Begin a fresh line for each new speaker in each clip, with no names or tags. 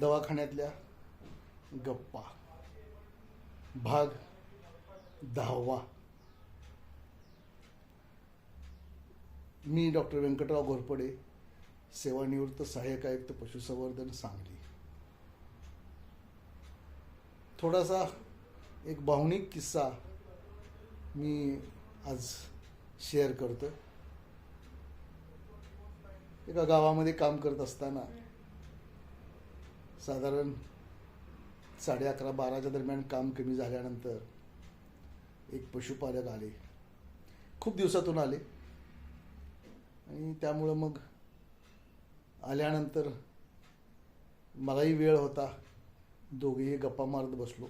दवाखान्यातल्या गप्पा. भाग दहावा. मी डॉक्टर व्यंकटराव घोरपडे सेवानिवृत्त सहाय्यक आयुक्त पशुसंवर्धन सांगली. थोडासा एक भावनिक किस्सा मी आज शेअर करतो एका गावामध्ये काम करत असताना साधारण साडे अकरा बाराच्या दरम्यान काम कमी झाल्यानंतर एक पशुपालक आले. खूप दिवसातून आले. आणि त्यामुळं मग आल्यानंतर मलाही वेळ होता. दोघेही गप्पा मारत बसलो.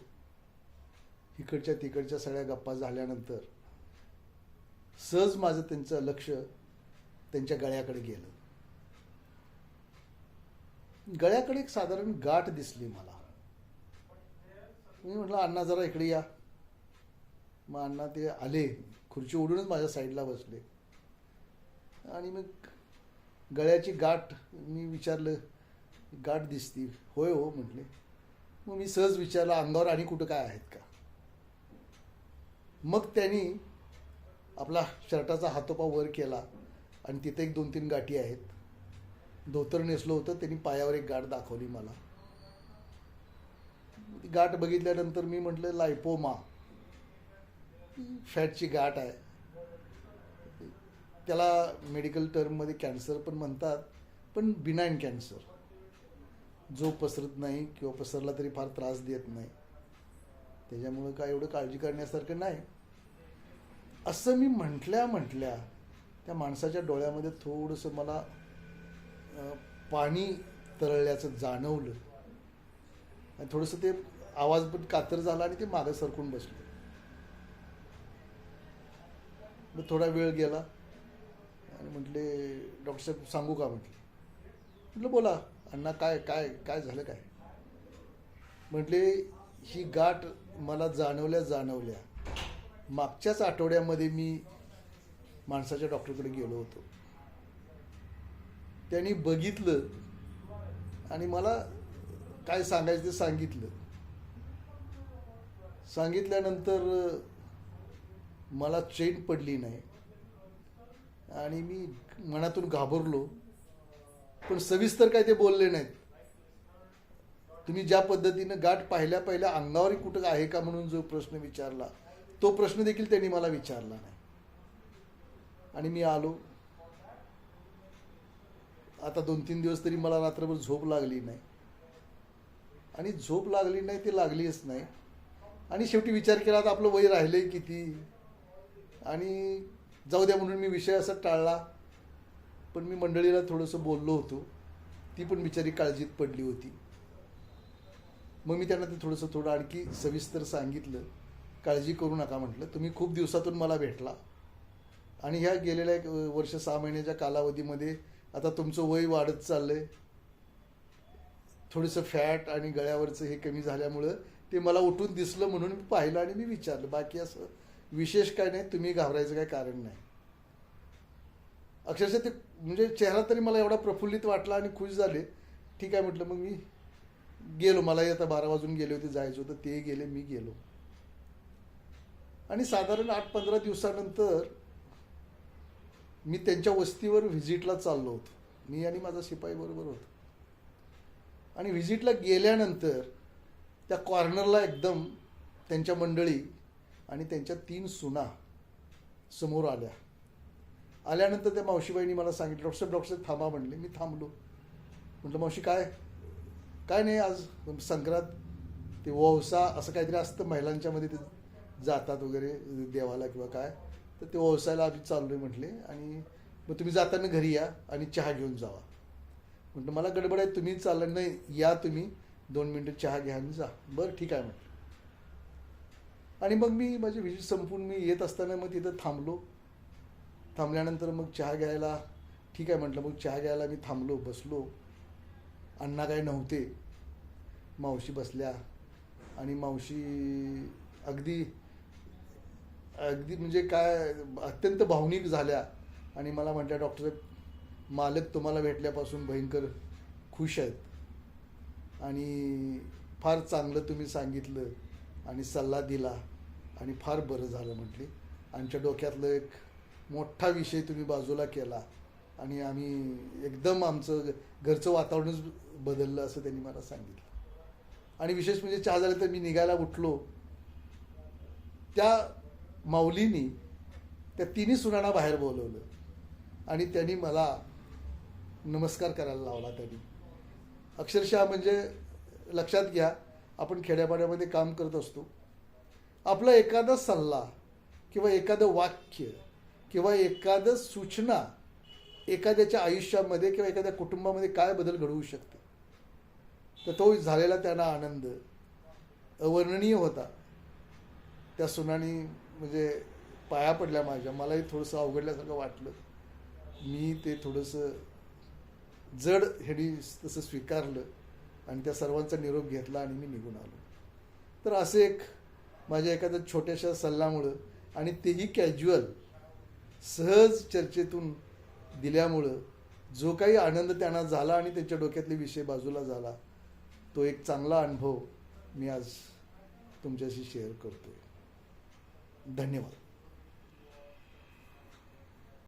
इकडच्या तिकडच्या सगळ्या गप्पा झाल्यानंतर सहज माझं त्यांचं लक्ष त्यांच्या गळ्याकडे गेलं. गळ्याकडे एक साधारण गाठ दिसली मला. मी म्हटलं अण्णा जरा इकडे या. मग अण्णा ते आले. खुर्ची ओढूनच माझ्या साईडला बसले. आणि मग गळ्याची गाठ मी विचारलं गाठ दिसती? होय हो म्हटले. मग मी सहज विचारलं अंगावर आणि कुठं काय आहेत का? मग त्यांनी आपला शर्टाचा हातोपा वर केला. आणि तिथे एक दोन तीन गाठी आहेत. धोतर नेसलं होतं त्यांनी पायावर एक गाठ दाखवली मला. गाठ बघितल्यानंतर मी म्हटलं लायपोमा. फॅटची गाठ आहे. त्याला मेडिकल टर्ममध्ये कॅन्सर पण म्हणतात पण बिनाईन कॅन्सर जो पसरत नाही किंवा पसरला तरी फार त्रास देत नाही. त्याच्यामुळं काय एवढं काळजी करण्यासारखं नाही. असं मी म्हटल्या म्हटल्या त्या माणसाच्या डोळ्यामध्ये थोडंसं मला पाणी तरळल्याचं जाणवलं. आणि थोडंसं ते आवाज पण कातर झाला आणि ते मागं सरकून बसले. मग थोडा वेळ गेला. आणि म्हटले डॉक्टर साहेब सांगू का म्हटले? म्हटलं बोला अण्णा काय काय काय झालं काय? म्हटले ही गाठ मला जाणवल्या जाणवल्या. मागच्याच आठवड्यामध्ये मी माणसाच्या डॉक्टरकडे गेलो होतो. त्यांनी बघितलं आणि मला काय सांगायचं ते सांगितलं. सांगितल्यानंतर मला चैन पडली नाही. आणि मी मनातून घाबरलो. पण सविस्तर काय ते बोलले नाहीत. तुम्ही ज्या पद्धतीनं गाठ पाहिल्या पहिल्या अंगावर कुठं आहे का म्हणून जो प्रश्न विचारला तो प्रश्न देखील त्यांनी मला विचारला नाही. आणि मी आलो. आता दोन तीन दिवस तरी मला रात्रभर झोप लागली नाही. आणि झोप लागली नाही ती लागलीच नाही. आणि शेवटी विचार केला तर आपलं वय राहिलं आहे किती? आणि जाऊ द्या म्हणून मी विषय असा टाळला. पण मी मंडळीला थोडंसं बोललो होतो. ती पण बिचारी काळजीत पडली होती. मग मी त्यांना ते थोडंसं थोडं आणखी सविस्तर सांगितलं. काळजी करू नका म्हटलं. तुम्ही खूप दिवसातून मला भेटला. आणि ह्या गेलेल्या एक वर्ष सहा महिन्याच्या कालावधीमध्ये आता तुमचं वय वाढत चाललंय. थोडंसं फॅट आणि गळ्यावरचं हे कमी झाल्यामुळं ते मला उठून दिसलं म्हणून मी पाहिलं आणि मी विचारलं बाकी असं विशेष काय नाही तुम्ही घाबरायचं काय कारण नाही. अक्षरशः ते म्हणजे चेहरा तरी मला एवढा प्रफुल्लित वाटला आणि खुश झाले. ठीक आहे म्हटलं मग मी गेलो. मलाही आता बारा वाजून गेले होते जायचं होतं ते गेले मी गेलो. आणि साधारण आठ पंधरा दिवसानंतर मी त्यांच्या वस्तीवर व्हिजिटला चाललो होतो. मी आणि माझा शिपाई बरोबर होतो. आणि व्हिजिटला गेल्यानंतर त्या कॉर्नरला एकदम त्यांच्या मंडळी आणि त्यांच्या तीन सुना समोर आल्या. आल्यानंतर त्या मावशीबाईंनी मला सांगितलं डॉक्टर साहेब डॉक्टर साहेब थांबा म्हणले. मी थांबलो. म्हटलं मावशी काय? काय नाही आज? संक्रांत ते वौसा असं काहीतरी असतं महिलांच्यामध्ये ते जातात वगैरे देवाला किंवा काय? तर ते वौसायला आम्ही आहे म्हटले आणि मग तुम्ही जाताना घरी या आणि चहा घेऊन जावा. म्हटलं मला गडबड आहे तुम्ही चाललं नाही या तुम्ही. दोन मिनटं चहा घ्या आणि जा. बरं ठीक आहे म्हटलं. आणि मग मी माझी व्हिजिट संपून मी येत असताना मग तिथं थांबलो. थांबल्यानंतर मग चहा घ्यायला ठीक आहे म्हटलं मग चहा घ्यायला मी थांबलो बसलो. अण्णा काय नव्हते. मावशी बसल्या आणि मावशी अगदी अगदी म्हणजे काय अत्यंत भावनिक झाल्या. आणि मला म्हटल्या डॉक्टर साहेब मालक तुम्हाला भेटल्यापासून भयंकर खुश आहेत. आणि फार चांगलं तुम्ही सांगितलं आणि सल्ला दिला आणि फार बरं झालं म्हटले. आमच्या डोक्यातलं एक मोठा विषय तुम्ही बाजूला केला आणि आम्ही एकदम आमचं घरचं वातावरणच बदललं असं त्यांनी मला सांगितलं. आणि विशेष म्हणजे चहा झालं तर मी निघायला उठलो. त्या माऊलीनी त्या तिन्ही सुनांना बाहेर बोलवलं. आणि त्यांनी मला नमस्कार करायला लावला त्यांनी. अक्षरशः म्हणजे लक्षात घ्या आपण खेड्यापाड्यामध्ये काम करत असतो. आपला एखादा सल्ला किंवा एखादं वाक्य किंवा एखादं सूचना एखाद्याच्या आयुष्यामध्ये किंवा एखाद्या कुटुंबामध्ये काय बदल घडवू शकते? तर तो झालेला त्यांना आनंद अवर्णनीय होता. त्या सुनानी म्हणजे पाया पडल्या माझ्या. मलाही थोडंसं अवघडल्यासारखं वाटलं. मी ते थोडंसं जड हेडी तसं स्वीकारलं आणि त्या सर्वांचा निरोप घेतला आणि मी निघून आलो. तर असे एक माझ्या एखाद्या छोट्याशा सल्ल्यामुळं आणि तेही कॅज्युअल सहज चर्चेतून दिल्यामुळं जो काही आनंद त्यांना झाला आणि त्यांच्या डोक्यातले विषय बाजूला झाला तो एक चांगला अनुभव मी आज तुमच्याशी शेअर करतोय. धन्यवाद.